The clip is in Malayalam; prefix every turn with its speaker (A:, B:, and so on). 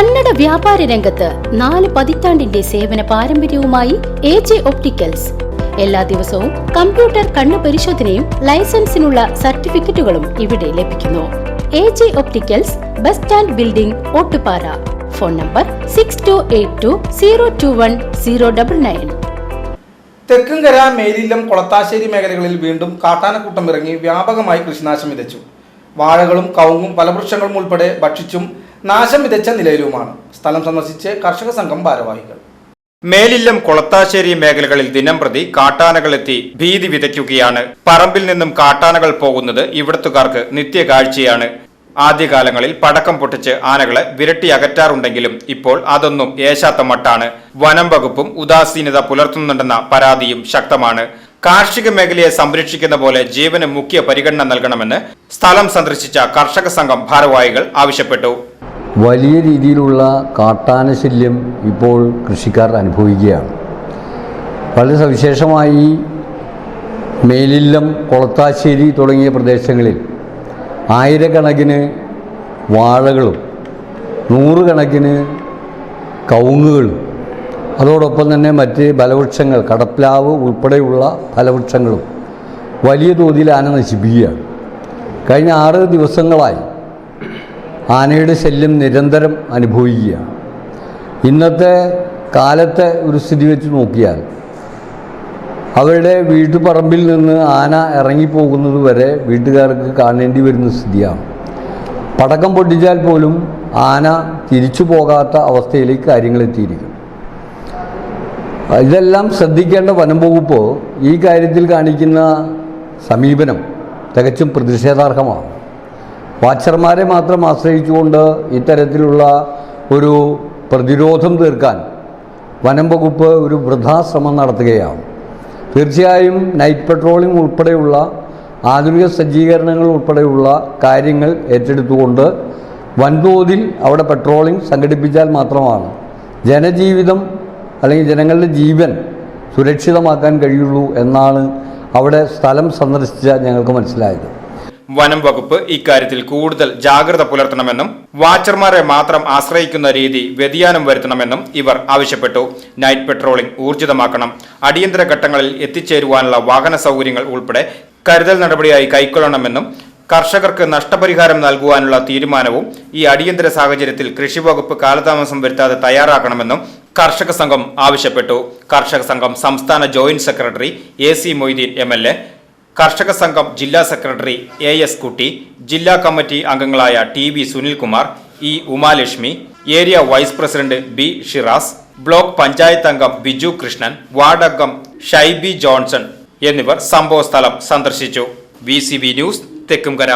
A: കന്നഡ വ്യാപാര രംഗത്ത് നാല് പതിറ്റാണ്ടിന്റെ സേവന പാരമ്പര്യവുമായി എ ജെ ഒപ്റ്റിക്കൽസ്. എല്ലാ ദിവസവും കമ്പ്യൂട്ടർ കണ്ണു പരിശോധനയും ലൈസൻസിനുള്ള സർട്ടിഫിക്കറ്റുകളും ഇവിടെ ലഭിക്കുന്നു. A J opticals bus stand building Ottupara. Phone number six two eight two zero two one zero double nine
B: Thekkumkara Melillam Kolathassery മേഖലകളിൽ വീണ്ടും കാട്ടാനക്കൂട്ടം ഇറങ്ങി വ്യാപകമായി കൃഷിനാശം വിതച്ചു. വാഴകളും കവുങ്ങും ഫലവൃക്ഷങ്ങളും ഉൾപ്പെടെ ഭക്ഷിച്ചും നാശം വിതച്ച നിലയിലുമാണ്. സ്ഥലം സന്ദർശിച്ച് കർഷക സംഘം ഭാരവാഹികൾ.
C: മേലില്ലം കൊളത്താശ്ശേരി മേഖലകളിൽ ദിനംപ്രതി കാട്ടാനകളെത്തി ഭീതി വിതയ്ക്കുകയാണ്. പറമ്പിൽ നിന്നും കാട്ടാനകൾ പോകുന്നത് ഇവിടത്തുകാർക്ക് നിത്യകാഴ്ചയാണ്. ആദ്യകാലങ്ങളിൽ പടക്കം പൊട്ടിച്ച് ആനകളെ വിരട്ടി അകറ്റാറുണ്ടെങ്കിലും ഇപ്പോൾ അതൊന്നും ഏശാത്ത മട്ടാണ്. വനം വകുപ്പും ഉദാസീനത പുലർത്തുന്നുണ്ടെന്ന പരാതിയും ശക്തമാണ്. കാർഷിക മേഖലയെ സംരക്ഷിക്കുന്ന പോലെ ജീവന് മുഖ്യ പരിഗണന നൽകണമെന്ന് സ്ഥലം സന്ദർശിച്ച കർഷക സംഘം ഭാരവാഹികൾ ആവശ്യപ്പെട്ടു.
D: വലിയ രീതിയിലുള്ള കാട്ടാന ശല്യം ഇപ്പോൾ കൃഷിക്കാർ അനുഭവിക്കുകയാണ്. വളരെ സവിശേഷമായി മേലില്ലം കൊളത്താശ്ശേരി തുടങ്ങിയ പ്രദേശങ്ങളിൽ ആയിരക്കണക്കിന് വാഴകളും നൂറുകണക്കിന് കവുങ്ങുകളും അതോടൊപ്പം തന്നെ മറ്റ് ഫലവൃക്ഷങ്ങൾ കടപ്ലാവ് ഉൾപ്പെടെയുള്ള ഫലവൃക്ഷങ്ങളും വലിയ തോതിൽ ആന നശിപ്പിക്കുകയാണ്. കഴിഞ്ഞ ആറ് ദിവസങ്ങളായി ആനയുടെ ശല്യം നിരന്തരം അനുഭവിക്കുക. ഇന്നത്തെ കാലത്തെ ഒരു സ്ഥിതി വെച്ച് നോക്കിയാൽ അവരുടെ വീട്ടുപറമ്പിൽ നിന്ന് ആന ഇറങ്ങിപ്പോകുന്നത് വരെ വീട്ടുകാർക്ക് കാണേണ്ടി വരുന്ന സ്ഥിതിയാണ്. പടക്കം പൊട്ടിച്ചാൽ പോലും ആന തിരിച്ചു പോകാത്ത അവസ്ഥയിലേക്ക് കാര്യങ്ങൾ എത്തിയിരിക്കും ഇതെല്ലാം ശ്രദ്ധിക്കേണ്ട വനം വകുപ്പ് ഈ കാര്യത്തിൽ കാണിക്കുന്ന സമീപനം തികച്ചും പ്രതിഷേധാർഹമാണ്. വാച്ചർമാരെ മാത്രം ആശ്രയിച്ചുകൊണ്ട് ഇത്തരത്തിലുള്ള ഒരു പ്രതിരോധം തീർക്കാൻ വനം വകുപ്പ് ഒരു വൃഥാശ്രമം നടത്തുകയാണ്. തീർച്ചയായും നൈറ്റ് പെട്രോളിംഗ് ഉൾപ്പെടെയുള്ള ആധുനിക സജ്ജീകരണങ്ങൾ ഉൾപ്പെടെയുള്ള കാര്യങ്ങൾ ഏറ്റെടുത്തുകൊണ്ട് വൻതോതിൽ അവിടെ പെട്രോളിംഗ് സംഘടിപ്പിച്ചാൽ മാത്രമാണ് ജനജീവിതം അല്ലെങ്കിൽ ജനങ്ങളുടെ ജീവൻ സുരക്ഷിതമാക്കാൻ കഴിയുള്ളൂ എന്നാണ് അവിടെ സ്ഥലം സന്ദർശിച്ച ഞങ്ങൾക്ക് മനസ്സിലായത്.
C: വനം വകുപ്പ് ഇക്കാര്യത്തിൽ കൂടുതൽ ജാഗ്രത പുലർത്തണമെന്നും വാച്ചർമാരെ മാത്രം ആശ്രയിക്കുന്ന രീതി വ്യതിയാനം വരുത്തണമെന്നും ഇവർ ആവശ്യപ്പെട്ടു. നൈറ്റ് പെട്രോളിംഗ് ഊർജിതമാക്കണം. അടിയന്തര ഘട്ടങ്ങളിൽ എത്തിച്ചേരുവാനുള്ള വാഹന സൗകര്യങ്ങൾ ഉൾപ്പെടെ കരുതൽ നടപടിയായി കൈക്കൊള്ളണമെന്നും കർഷകർക്ക് നഷ്ടപരിഹാരം നൽകുവാനുള്ള തീരുമാനവും ഈ അടിയന്തര സാഹചര്യത്തിൽ കൃഷി വകുപ്പ് കാലതാമസം വരുത്താതെ തയ്യാറാക്കണമെന്നും കർഷക സംഘം ആവശ്യപ്പെട്ടു. കർഷക സംഘം സംസ്ഥാന joint secretary A C Moideen M L A കർഷക സംഘം ജില്ലാ സെക്രട്ടറി എ എസ് കുട്ടി ജില്ലാ കമ്മിറ്റി അംഗങ്ങളായ T V Sunilkumar E Umalakshmi area vice president B Shiraz block panchayat അംഗം ബിജു കൃഷ്ണൻ വാർഡ് അംഗം ഷൈബി ജോൺസൺ എന്നിവർ സംഭവസ്ഥലം സന്ദർശിച്ചു. V news Thekkumkara.